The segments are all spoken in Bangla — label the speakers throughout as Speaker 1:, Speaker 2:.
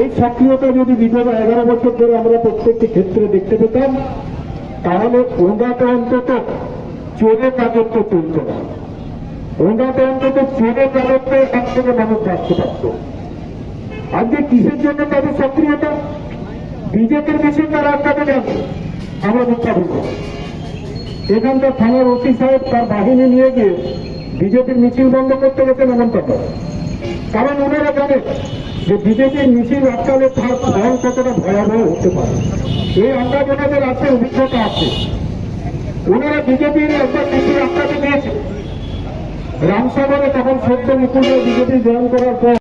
Speaker 1: এই সক্রিয়তা যদি বিগত এগারো বছর ধরে আমরা প্রত্যেকটি ক্ষেত্রে দেখতে পেতাম, তাহলে ওঙ্গাতে অন্তত চোরের রাজত্ব চলত না। ওঙ্গাতে অন্তত চোরের রাজত্বে হাত থেকে মানুষ বাঁচতে পারত। আজকে কিসের জন্য তাদের সক্রিয়তা? বিজেপির মিছিল তারা আটকাতে যাবে। আমরা মিথ্যা বলব। এখানকার থানার ওসি সাহেব তার বাহিনী নিয়ে গিয়ে বিজেপির মিছিল বন্ধ করতে গেছেন এমনটা করে কারণ ওনারা জানেন যে বিজেপির মিছিল আটকালে তার ভয় কতটা ভয়াবহ হতে পারে? এই আন্দাজ ওনাদের আছে অভিজ্ঞতা আছে। ওনারা বিজেপির একবার মিছিল আটকাতে দিয়েছে রামসাগরে তখন সত্য মুকুল্য বিজেপি জয়েন করার পর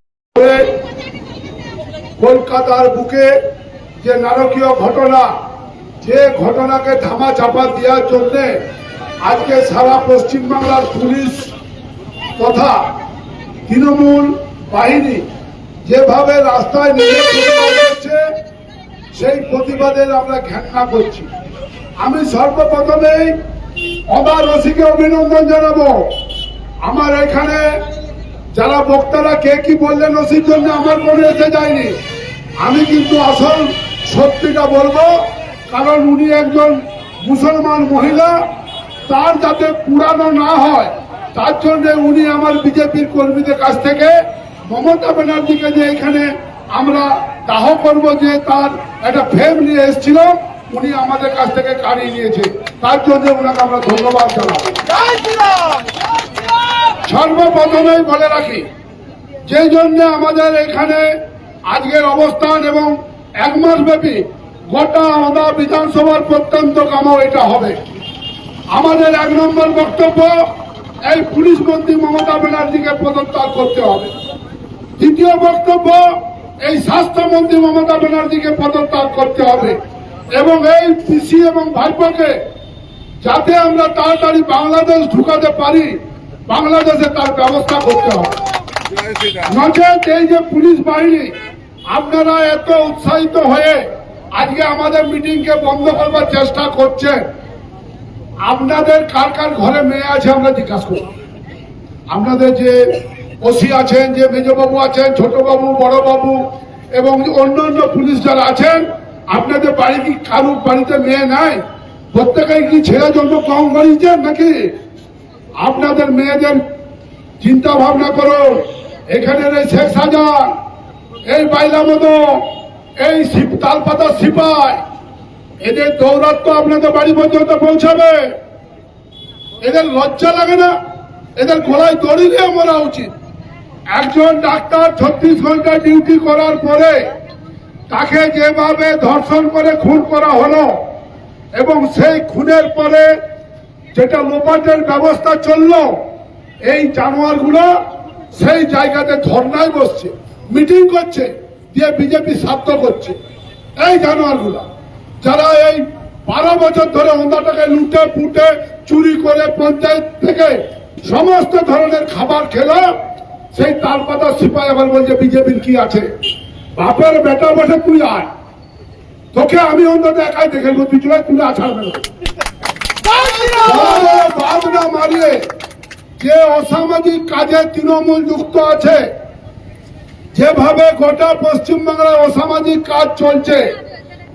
Speaker 2: কলকাতার বুকে যে নারকীয় ঘটনা, যে ঘটনাকে ধামা চাপা দেওয়ার জন্য আজকে সারা পশ্চিমবাংলার পুলিশ তথা তৃণমূল বাহিনী যেভাবে রাস্তায় নেমে সেই প্রতিবাদের আমরা ঘেন্না করছি। আমি সর্বপ্রথমেই অবার রসিকে অভিনন্দন জানাব। আমার এখানে যারা বক্তারা কে কি বললেন ওসির জন্য আমার মনে এসে যায়নি। আমি কিন্তু আসল সত্যিটা বলব, কারণ উনি একজন মুসলমান মহিলা, তার যাতে পুরানো না হয়, তার জন্য উনি আমার বিজেপির কর্মীদের কাছ থেকে মমতা ব্যানার্জিকে যে এখানে আমরা দাহ করব যে তার একটা ফেম নিয়ে এসেছিল, উনি আমাদের কাছ থেকে কাড়িয়ে নিয়েছে। তার জন্য ওনাকে আমরা ধন্যবাদ জানাব। সর্বপ্রথমেই বলে রাখি, যে জন্য আমাদের এখানে আজকের অবস্থান এবং এক মাস ব্যাপী গোটা আদা বিধানসভার প্রত্যন্ত কাম এটা হবে। আমাদের এক নম্বর বক্তব্য, এই পুলিশ মন্ত্রী মমতা ব্যানার্জিকে পদত্যাগ করতে হবে। দ্বিতীয় বক্তব্য, এই স্বাস্থ্যমন্ত্রী মমতা ব্যানার্জিকে পদত্যাগ করতে হবে। এবং এই পিসি এবং ভাইপোকে যাতে আমরা তাড়াতাড়ি বাংলাদেশ ঢুকাতে পারি, বাংলাদেশে তার ব্যবস্থা করতে হবে। এই যে পুলিশ বাহিনী, আপনারা এত উৎসাহিত হয়ে আজকে আমাদের মিটিংকে বন্ধ করবার চেষ্টা করছেন। আপনাদের কার কার ঘরে মেয়ে আছে আমরা জিজ্ঞাসা করব। আপনাদের যে ওসি আছেন, যে মেজবাবু আছেন, ছোটবাবু, বড়বাবু এবং অন্য অন্য পুলিশ যারা আছেন, আপনাদের বাড়ি কি কারু বাড়িতে মেয়ে নাই? প্রত্যেকেই কি ছেলে জন্ম কম করিয়েছেন নাকি? আপনাদের মেয়েদের চিন্তা ভাবনা করুন এখানের এই শেখ সাজান, এই বাইলা মতো এই তালপাতা সিপাই, এদের দৌরাত্ম আপনাদের বাড়ি পর্যন্ত পৌঁছাবে। এদের লজ্জা লাগে না? এদের গলায় দড়ি দিয়ে মরা উচিত। একজন ডাক্তার ছত্রিশ ঘণ্টা ডিউটি করার পরে তাকে যেভাবে ধর্ষণ করে খুন করা হলো এবং সেই খুনের পরে যেটা লোপাটের ব্যবস্থা চলল, এই জানোয়ারগুলো সেই জায়গাতে ধর্নায় বসছে, মিটিং করছে, দিয়ে বিজেপি সাধ্য করছে। এই জানোয়ারগুলো, যারা এই বারো বছর ধরে ওন্দাটাকে লুটে পুটে, চুরি করে পঞ্চায়েত থেকে সমস্ত ধরনের খাবার খেলো সেই তালপাতা সিপাই আবার বলছে, বিজেপির কি আছে? বাপের বেটা বসে তুই আয়। তোকে আমি অন্তত একাই দেখে নেব, তুই চলে তুলে আছাড় মেলো বাদ না মারিয়ে যে অসামাজিক কাজে তৃণমূল যুক্ত আছে, যেভাবে গোটা পশ্চিমবাংলায় অসামাজিক কাজ চলছে,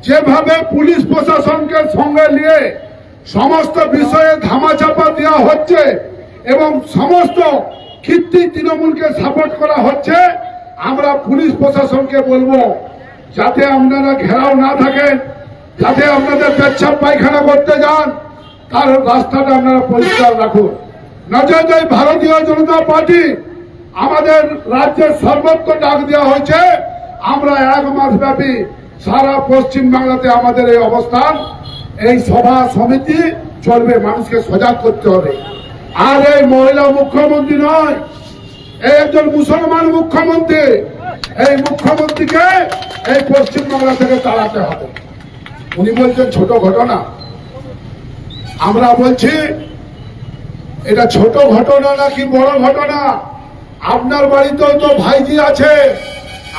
Speaker 2: যেভাবে পুলিশ প্রশাসনকে সঙ্গে নিয়ে সমস্ত বিষয়ে ধামাচাপা দেওয়া হচ্ছে, এবং সমস্ত কীর্তি তৃণমূলকে সাপোর্ট করা হচ্ছে। আমরা পুলিশ প্রশাসনকে বলব, যাতে আপনারা ঘেরাও না থাকেন, যাতে আপনাদের পেচ্ছাপ পায়খানা করতে যান, তার রাস্তাটা আপনারা পরিষ্কার রাখুন। নজর এই ভারতীয় জনতা পার্টি, আমাদের রাজ্যের সর্বত্র ডাক দেওয়া হয়েছে, আমরা এক মাস ব্যাপী সারা পশ্চিম বাংলাতে আমাদের এই অবস্থান, এই সভা সমিতি চলবে, মানুষকে সজাগ করতে হবে। আর এই মহিলা মুখ্যমন্ত্রী নয় একজন মুসলমান মুখ্যমন্ত্রী। এই মুখ্যমন্ত্রীকে এই পশ্চিম বাংলা থেকে তাড়াতে হবে। উনি বলছেন, ছোট ঘটনা। আমরা বলছি, এটা ছোট ঘটনা নাকি বড় ঘটনা? আপনার বাড়িতেও তো ভাইজি আছে,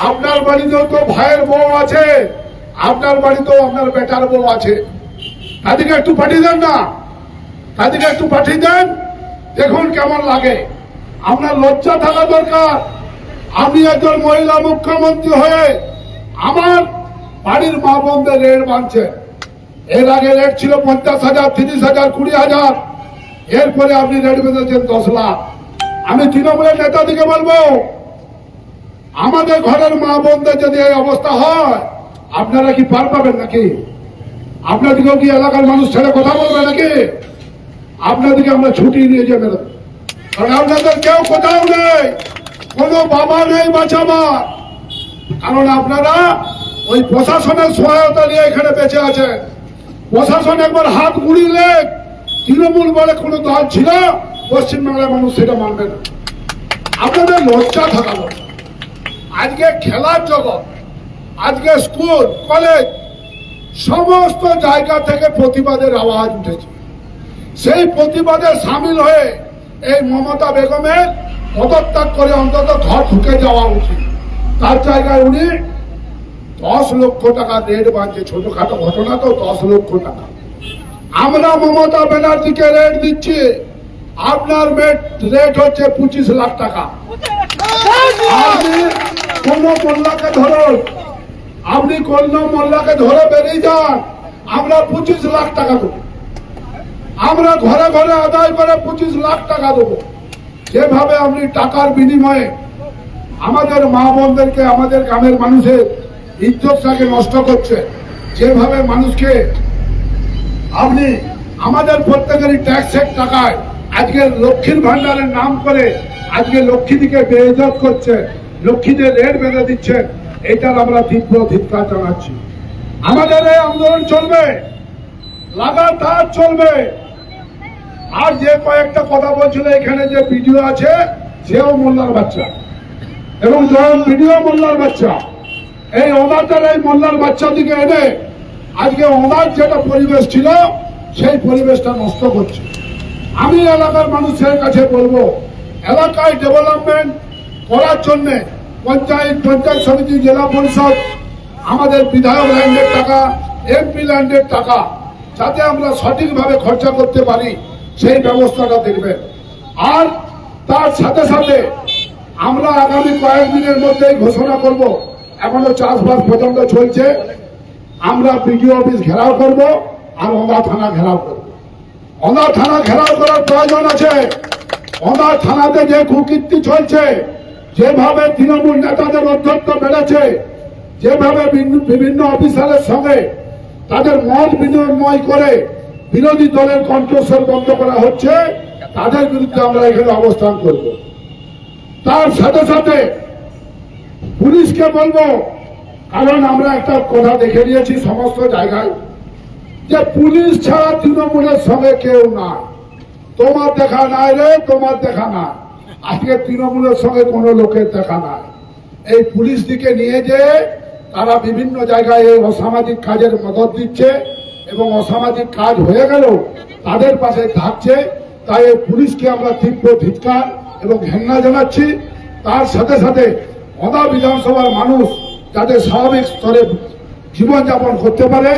Speaker 2: আপনার বাড়িতেও তো ভাইয়ের বউ আছে, আপনার বাড়িতেও আপনার বেটার বউ আছে। তাদেরকে একটু পাঠিয়ে দেন না। তাদেরকে একটু পাঠিয়ে দেন। দেখুন কেমন লাগে। আপনার লজ্জা থাকা দরকার। আমি একজন মহিলা মুখ্যমন্ত্রী হয়ে আমার বাড়ির মা বোনদের রেট বাঁধছে। এর আগে রেট ছিল পঞ্চাশ হাজার, তিরিশ হাজার, কুড়ি হাজার। এরপরে আপনি রেট বেঁধেছেন দশ লাখ। আমি তৃণমূলের নেতাদিকে বলব, আমাদের ঘরের মা বোনদের যদি এই অবস্থা হয়, আপনারা কি পার পাবেন নাকি? আপনাদেরকেও কি এলাকার মানুষ ছেড়ে কথা বলবে নাকি? আপনাদেরকে আমরা ছুটি নিয়ে যাবে না। কারণ আপনাদের কেউ কোথাও নেই। কোনো বাবা নেই বাঁচাবার। কারণ আপনারা ওই প্রশাসনের সহায়তা নিয়ে এখানে বেঁচে আছেন। প্রশাসন একবার হাত গুড়িলে তৃণমূল বলে কোনো দল ছিল, পশ্চিমবাংলার মানুষ সেটা মানবে না। আপনাদের লজ্জা থাকা। আজকে খেলার জগৎ, আজকে স্কুল, কলেজ, সমস্ত জায়গা থেকে প্রতিবাদের আওয়াজ উঠেছে। সেই প্রতিবাদে সামিল হয়ে এই মমতা বেগমের পদত্যাগ করে অন্তত ঘর ঢুকে যাওয়া উচিত। তার জায়গায় উনি দশ লক্ষ টাকা রেট বাঁধছে ছোটখাটো ঘটনা তো, দশ লক্ষ টাকা। আমরা মমতা ব্যানার্জিকে রেট দিচ্ছি, আপনার রেট হচ্ছে পঁচিশ লাখ টাকা। কোন মোল্লাকে ধরুন, আপনি কোন মোল্লাকে ধরে বেরিয়ে যান, আমরা পঁচিশ লাখ টাকা দেবো। আমরা ঘরে ঘরে আদায় করে পঁচিশ লাখ টাকা দেবো। যেভাবে আপনি টাকার বিনিময়ে আমাদের মা বোনদেরকে, আমাদের গ্রামের মানুষের ইজ্জতটাকে নষ্ট করছে, যেভাবে মানুষকে আপনি আমাদের প্রত্যেকেরই ট্যাক্সের টাকায় আজকে লক্ষ্মীর ভান্ডারের নাম করে আজকে লক্ষ্মীদিকে বেইজত করছে, লক্ষ্মীদের রেট বেঁধে দিচ্ছেন এটার আমরা তীব্র ধিক্কার জানাচ্ছি। আমাদের এই আন্দোলন চলবে, লাগাতার চলবে। আর যে কয়েকটা কথা বলছিল এখানে যে ভিডিও আছে, সেও মোল্লার বাচ্চা। এবং যখন ভিডিও মোল্লার বাচ্চা, এই অনাথের এই মোল্লার বাচ্চা দিকে এনে আজকে অনাথ যেটা পরিবেশ ছিল, সেই পরিবেশটা নষ্ট করছে। আমি এলাকার মানুষের কাছে বলব, এলাকায় ডেভেলপমেন্ট করার জন্যে পঞ্চায়েত পঞ্চায়েত সমিতি, জেলা পরিষদ, আমাদের বিধায়ক ল্যান্ডের টাকা, এমপি ল্যান্ডের টাকা, যাতে আমরা সঠিকভাবে খরচা করতে পারি। সেই ব্যবস্থাটা দেখবেন। আর তার সাথে সাথে আমরা আগামী কয়েকদিনের মধ্যেই ঘোষণা করব, এখনও চাষবাস পর্যন্ত চলছে। আমরা বিডিও অফিস ঘেরাও করব আর ওদা থানা ঘেরাও করব। ওদা থানা ঘেরাও করার প্রয়োজন আছে। ওদা থানাতে যে কুকীর্তি চলছে, যেভাবে তৃণমূল নেতাদের অধ্যক্ষ বেড়েছে, যেভাবে বিভিন্ন অফিসারের সঙ্গে তাদের মত বিনিময় করে বিরোধী দলের কণ্ঠস্বর বন্ধ করা হচ্ছে, তাদের বিরুদ্ধে আমরা এখানে অবস্থান করব। তার সাথে সাথে পুলিশকে বলব, কারণ আমরা একটা কথা দেখে নিয়েছি সমস্ত জায়গায়, যে পুলিশ ছাড়া তৃণমূলের সঙ্গে কেউ না তোমার দেখা নাই রে, তোমার দেখা না আজকে তৃণমূলের সঙ্গে কোনো লোকের দেখা নাই। এই পুলিশ দিকে নিয়ে যে তারা বিভিন্ন জায়গায় এই অসামাজিক কাজের মদত দিচ্ছে। এবং অসামাজিক কাজ হয়ে গেল তাদের পাশে থাকছে। তাই এই পুলিশকে আমরা তীব্র ধিৎকার এবং ঘেন্না জানাচ্ছি। তার সাথে সাথে অদা বিধানসভার মানুষ যাতে স্বাভাবিক স্তরে জীবনযাপন করতে পারে,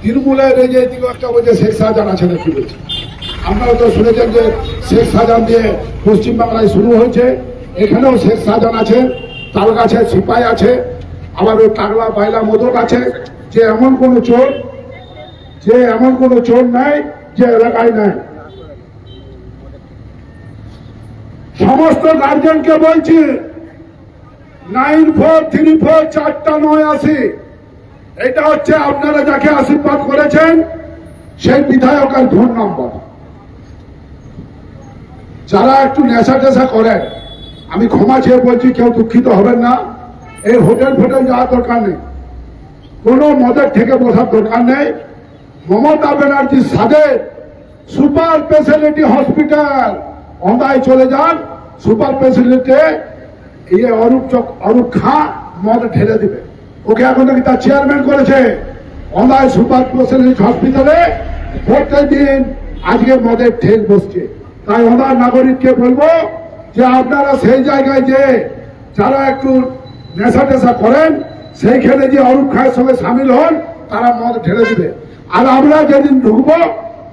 Speaker 2: তৃণমূলের এই যে একটা বলছে, শেখ শাহজাহান আছে নাকি বলছে। আপনারা তো শুনেছেন যে শেখ শাহজাহান দিয়ে পশ্চিমবাংলায় শুরু হয়েছে। এখানেও শেখ শাহজাহান আছে তার কাছে সিপাই আছে, আবার ওই টাগলা বাইলা মোদক আছে। যে এমন কোনো চোর যে এমন কোন চোর নাই, যে এলাকায় নাই। সমস্ত গার্জেনকে বলছি নাইন ফোর থ্রি ফোর চারটা নয় আশি। এটা হচ্ছে আপনারা যাকে আশীর্বাদ করেছেন, সেই বিধায়কের ফোন নম্বর। যারা একটু নেশা টেশা করেন, আমি ক্ষমা চেয়ে বলছি, কেউ দুঃখিত হবেন না। এই হোটেল ফোটেল যাওয়ার দরকার নেই। কোনো মদের থেকে বসার দরকার নেই। মমতা ব্যানার্জির সাথে সুপার স্পেশালিটি হসপিটাল। অন্ধায় চলে যান, সুপার স্পেশালিটি ইয়ে অরূপ চক, অরূপ খা মদ ঠেলে দিবে। ওকে এখন নাকি তার চেয়ারম্যান করেছে। অন্ধায় সুপার স্পেশালিটি হসপিটালে প্রত্যেক দিন আজকে মদের ঠেক বসছে। তাই ওনার নাগরিককে বলব যে আপনারা সেই জায়গায় যে যারা একটু নেশা টেশা করেন, সেইখানে যে অরূপ খায়ের সঙ্গে সামিল হন, তারা মদ ঢেলে দিবে। আর আমরা যেদিন ঢুকবো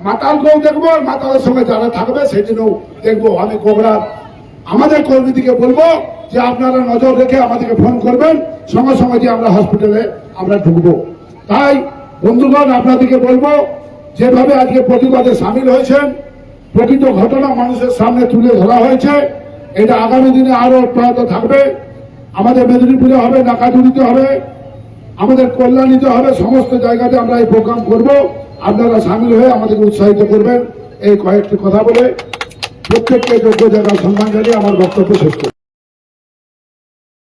Speaker 2: মাতালকেও দেখব মাতালের সঙ্গে যারা থাকবে, সেদিনও দেখব। আমি কোবরার আমাদের কর্মীদিকে বলব যে আপনারা নজর রেখে আমাদেরকে ফোন করবেন। সঙ্গে সঙ্গে যে আমরা হসপিটালে আমরা ঢুকবো। তাই, বন্ধুগণ, আপনাদেরকে বলব, যেভাবে আজকে প্রতিবাদে সামিল হয়েছেন, প্রকৃত ঘটনা মানুষের সামনে তুলে ধরা হয়েছে। এটা আগামী দিনে আরও অব্যাহত থাকবে। আমাদের মেদিনীপুরে হবে নাকাজুরিতে হবে। আমাদের কল্যাণিত হবে, সমস্ত জায়গাতে আমরা এই প্রোগ্রাম করব। আপনারা সামিল হয়ে আমাদেরকে উৎসাহিত করবেন। এই কয়েকটি কথা বলে প্রত্যেককে যোগ্য জায়গায় সম্মান জানিয়ে আমার বক্তব্য শেষ করব